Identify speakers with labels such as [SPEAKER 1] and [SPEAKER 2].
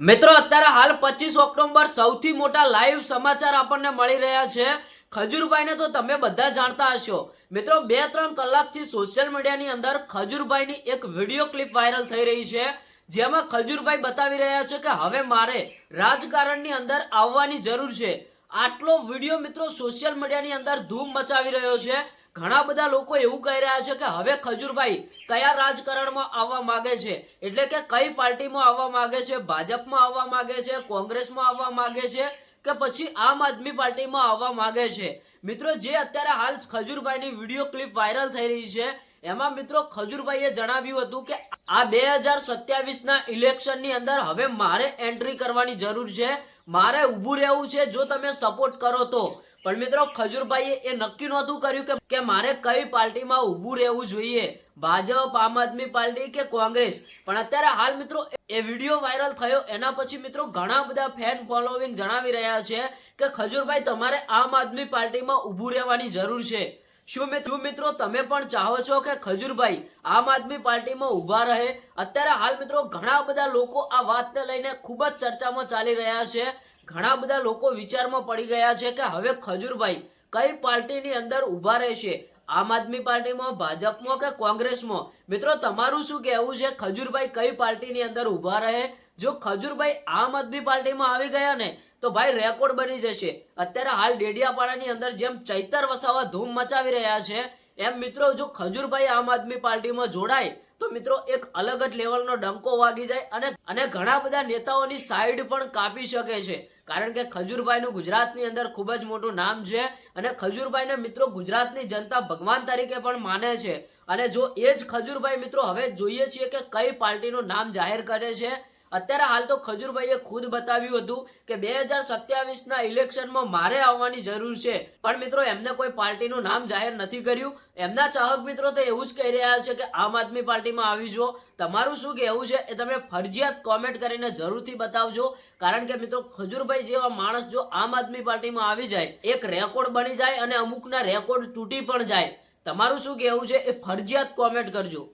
[SPEAKER 1] મિત્રો, અત્યારે હાલ પચીસ ઓક્ટોબર સૌથી મોટા લાઈવ સમાચાર આપણને મળી રહ્યા છે. ખજૂરભાઈને તો તમે બધા જાણતા હશો. મિત્રો બે ત્રણ કલાકથી સોશિયલ મીડિયાની અંદર ખજૂરભાઈની એક વીડિયો ક્લિપ વાયરલ થઈ રહી છે. જેમાં ખજૂરભાઈ બતાવી રહ્યા છે કે હવે મારે રાજકારણની અંદર આવવાની જરૂર છે. આટલો વીડિયો મિત્રો સોશિયલ મીડિયાની અંદર ધૂમ મચાવી રહ્યો છે. ઘણા બધા લોકો એવું કહી રહ્યા છે કે હવે ખજૂરભાઈ કયા રાજકારણમાં આવવા માંગે છે? એટલે કે કઈ પાર્ટીમાં આવવા માંગે છે? ભાજપમાં આવવા માંગે છે? કોંગ્રેસમાં આવવા માંગે છે? કે પછી આમ આદમી પાર્ટીમાં આવવા માંગે છે? મિત્રો, જે અત્યારે હાલ ખજૂરભાઈની વીડિયો ક્લિપ વાયરલ થઈ રહી છે, એમાં મિત્રો ખજૂરભાઈએ જણાવ્યું હતું કે આ બે હજાર સત્યાવીસના ઇલેક્શનની અંદર હવે મારે એન્ટ્રી કરવાની જરૂર છે. મારે ઊભું રહેવું છે જો તમે સપોર્ટ કરો તો. પણ મિત્રો ખજૂરભાઈએ એ નક્કી નહોતું કર્યું કે મારે કઈ પાર્ટીમાં ઊભું રહેવું જોઈએ. ભાજપ, આમ આદમી પાર્ટી કે કોંગ્રેસ? પણ અત્યારે હાલ મિત્રો એ વીડિયો વાયરલ થયો. એના પછી મિત્રો ઘણા બધા ફેન ફોલોવિંગ જણાવી રહ્યા છે કે ખજૂરભાઈ તમારે આમ આદમી પાર્ટીમાં ઊભું રહેવાની જરૂર છે. શું મિત્રો મિત્રો તમે પણ ચાહો છો કે ખજૂરભાઈ આમ આદમી પાર્ટીમાં ઊભા રહે? અત્યારે હાલ મિત્રો ઘણા બધા લોકો આ વાતને લઈને ખૂબ જ ચર્ચામાં ચાલી રહ્યા છે. ઘણા બધા લોકો વિચારમાં પડી ગયા છે કે હવે ખજૂરભાઈ કઈ પાર્ટીની અંદર ઊભા રહેશે? આમ આદમી પાર્ટીમાં, ભાજપમાં કે કોંગ્રેસમાં? મિત્રો, તમારું શું કહેવું છે? ખજૂરભાઈ કઈ પાર્ટીની અંદર ઊભા રહે? જો ખજૂરભાઈ આમ આદમી પાર્ટીમાં આવી ગયા ને, તો ભાઈ રેકોર્ડ બની જશે. અત્યારે હાલ ડેડિયાપાડાની અંદર જેમ ચૈતર વસાવા ધૂમ મચાવી રહ્યા છે, એમ મિત્રો, જો ખજૂરભાઈ આમ આદમી પાર્ટીમાં જોડાય તો મિત્રો એક અલગ જ લેવલનો ડંકો વાગી જાય અને અને ઘણા બધા નેતાઓની સાઈડ પણ કાપી શકે છે. કારણ કે ખજૂરભાઈનું ગુજરાતની અંદર ખૂબ જ મોટું નામ છે અને ખજૂરભાઈને મિત્રો ગુજરાતની જનતા ભગવાન તરીકે પણ માને છે. અને જો એ જ ખજૂરભાઈ મિત્રો હવે જોઈએ છીએ કે કઈ પાર્ટીનું નામ જાહેર કરે છે અત્યારે હાલ તો ખજૂરભાઈએ ખુદ બતાવ્યું હતું કે બે હજાર સત્યાવીસના ઇલેક્શનમાં મારે આવવાની જરૂર છે. પણ મિત્રો, એમને કોઈ પાર્ટીનું નામ જાહેર નથી કર્યું. એમના ચાહક મિત્રો તો એવું જ કહી રહ્યા છે કે આમ આદમી પાર્ટીમાં આવી જુઓ. તમારું શું કહેવું છે એ તમે ફરજિયાત કોમેન્ટ કરીને જરૂરથી બતાવજો. કારણ કે મિત્રો, ખજૂરભાઈ જેવા માણસ જો આમ આદમી પાર્ટીમાં આવી જાય, એક રેકોર્ડ બની જાય અને અમુકના રેકોર્ડ તૂટી પણ જાય. તમારું શું કહેવું છે એ ફરજિયાત કોમેન્ટ કરજો.